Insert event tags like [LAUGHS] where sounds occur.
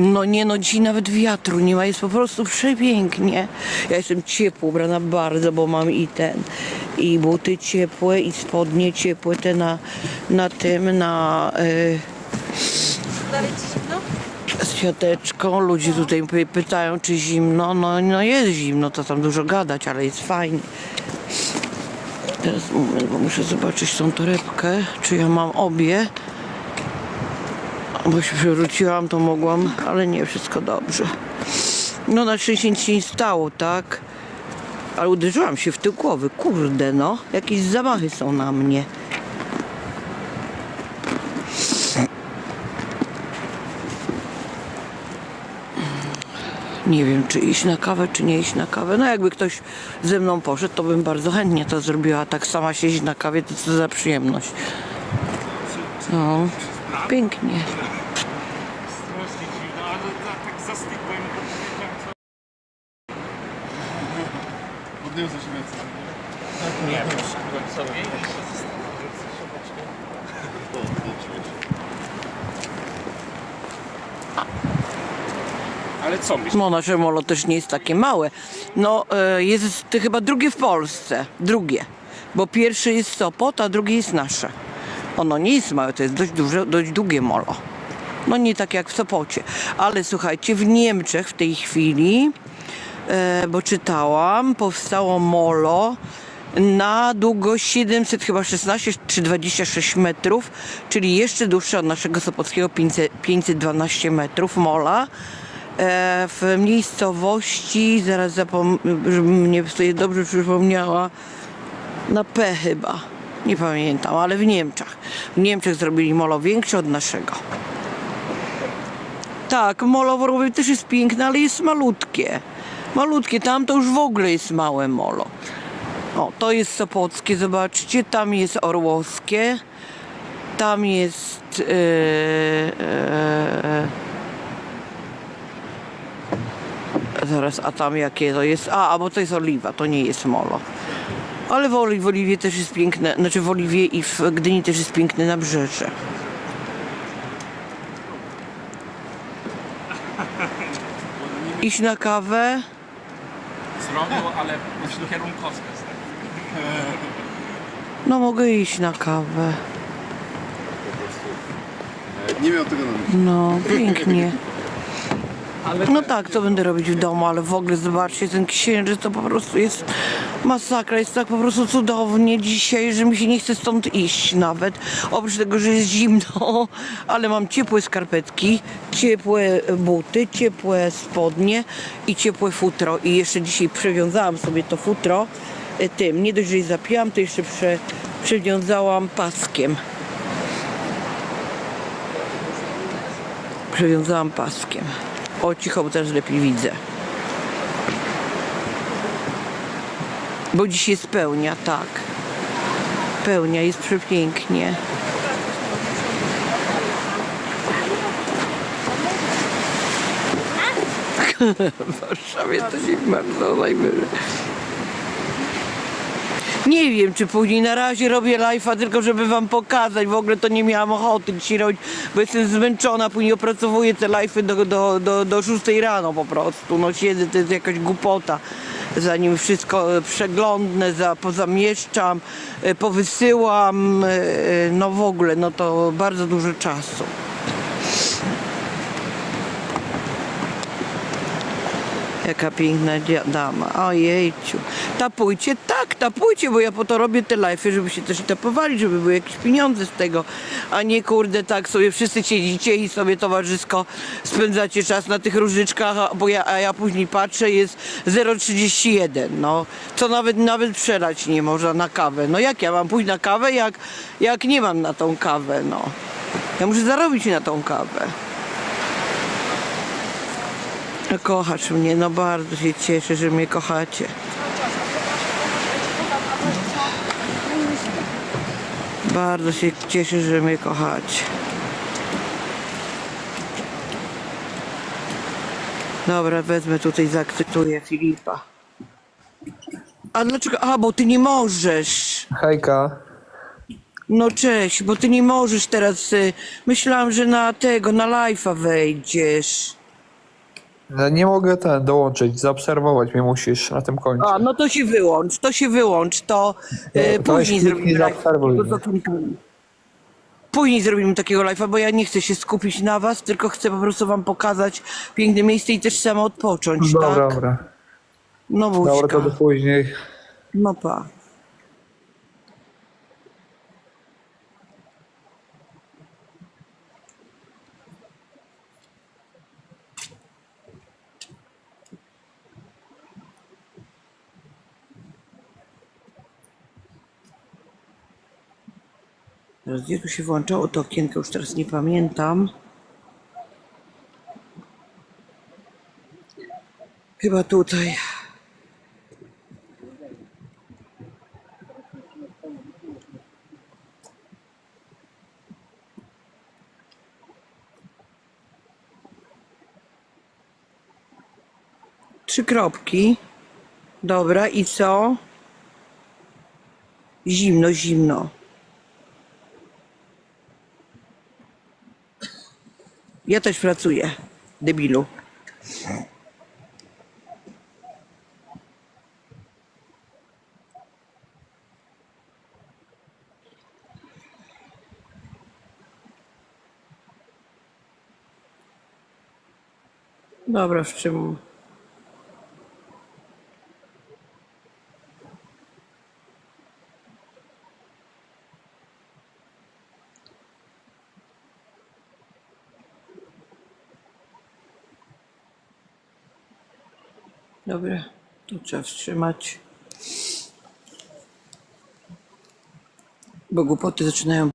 No nie no, dzisiaj nawet wiatru nie ma, jest po prostu przepięknie. Ja jestem ciepło ubrana bardzo, bo mam i ten, i buty ciepłe, i spodnie ciepłe, te na, na tym, na... Y, z siateczką. Ludzie tutaj py- pytają, czy zimno. No, no jest zimno, to tam dużo gadać, ale jest fajnie. Teraz moment, bo muszę zobaczyć tą torebkę, czy ja mam obie. Bo się przewróciłam, to mogłam, ale nie, wszystko dobrze. No na szczęście nic się nie stało, tak? Ale uderzyłam się w tył głowy, kurde no. Jakieś zamachy są na mnie. Nie wiem, czy iść na kawę, czy nie iść na kawę. No jakby ktoś ze mną poszedł, to bym bardzo chętnie to zrobiła. Tak sama siedzieć na kawie, to co za przyjemność. No, pięknie. Strasznie dziwne, ale tak, tak zastygłem, bo powiedziałem co... Podniosę się więcej. Nie, poszedłem sobie. Ale co myślisz? No nasze molo też nie jest takie małe. No e, jest to chyba drugie w Polsce. Drugie. Bo pierwszy jest Sopot, a drugie jest nasze. Ono nie jest małe, to jest dość duże, dość długie molo. No nie tak jak w Sopocie. Ale słuchajcie, w Niemczech w tej chwili, e, bo czytałam, powstało molo na długość 700 chyba 16 czy 26 metrów, czyli jeszcze dłuższe od naszego sopockiego 500, 512 metrów mola. E, w miejscowości, zaraz zapom- żebym mnie sobie dobrze przypomniała, na P chyba, nie pamiętam, ale w Niemczech. W Niemczech zrobili molo większe od naszego. Tak, molo w też jest piękne, ale jest malutkie. Malutkie, tam to już w ogóle jest małe molo. O, to jest Sopockie, zobaczcie, tam jest Orłowskie, tam jest... Yy, yy, Zaraz, a tam jakie to jest? A bo to jest oliwa, to nie jest molo. Ale w, Oli- w Oliwie też jest piękne, znaczy w Oliwie i w Gdyni też jest piękne nabrzeże. Iść na kawę? Zrobił, ale kierunkowskaz. No mogę iść na kawę. Nie miał tego na myśli. No, pięknie. No tak, co będę robić w domu, ale w ogóle zobaczcie, ten księżyc to po prostu jest masakra, jest tak po prostu cudownie dzisiaj, że mi się nie chce stąd iść nawet. Oprócz tego, że jest zimno, [LAUGHS] ale mam ciepłe skarpetki, ciepłe buty, ciepłe spodnie i ciepłe futro. I jeszcze dzisiaj przewiązałam sobie to futro e, tym, nie dość, że je zapiłam, to jeszcze prze, przewiązałam paskiem. Przewiązałam paskiem. O, cicho, bo teraz lepiej widzę. Bo dziś jest pełnia, tak. Pełnia, jest przepięknie. [LAUGHS] W Warszawie to się bardzo najwyżej. Nie wiem, czy później na razie robię live'a tylko żeby wam pokazać. W ogóle to nie miałam ochoty dzisiaj robić, bo jestem zmęczona. Później opracowuję te live'y do, do, do, do 6 rano po prostu. No siedzę, to jest jakaś głupota. Zanim wszystko e, przeglądnę, za, pozamieszczam, e, powysyłam, e, no w ogóle, no to bardzo dużo czasu. Jaka piękna dama. Ojejciu. Tapujcie? Tak, tapujcie, bo ja po to robię te live'y, żeby się też tapowali, żeby były jakieś pieniądze z tego, a nie kurde tak sobie wszyscy siedzicie i sobie towarzysko spędzacie czas na tych różyczkach, a- bo ja, a ja później patrzę, jest 0,31, no. Co nawet, nawet przelać nie można na kawę. No jak ja mam pójść na kawę, jak, jak nie mam na tą kawę, no. Ja muszę zarobić na tą kawę. Kochasz mnie, no bardzo się cieszę, że mnie kochacie. Bardzo się cieszę, że mnie kochacie. Dobra, wezmę tutaj, zaakceptuję Filipa. A dlaczego? A, bo ty nie możesz. Hejka. No cześć, bo ty nie możesz teraz. y, Myślałam, że na tego, na live'a wejdziesz. No, Nie mogę ten dołączyć, zaobserwować mnie musisz na tym końcu. A, no to się wyłącz, to się wyłącz, to e, No, to później zrobimy live. zaobserwuj To mnie. Później zrobimy takiego live'a, bo ja nie chcę się skupić na was, tylko chcę po prostu wam pokazać piękne miejsce i też sama odpocząć, Dobra, tak? dobra. No Dobra, buźka. to do później. No pa. Gdzie tu się włączało to okienko, już teraz nie pamiętam. Chyba tutaj. Trzy kropki. Dobra, i co? Zimno, zimno. Ja też pracuję, debilu. Dobra, w? Dobra, to trzeba wstrzymać. Bo głupoty zaczynają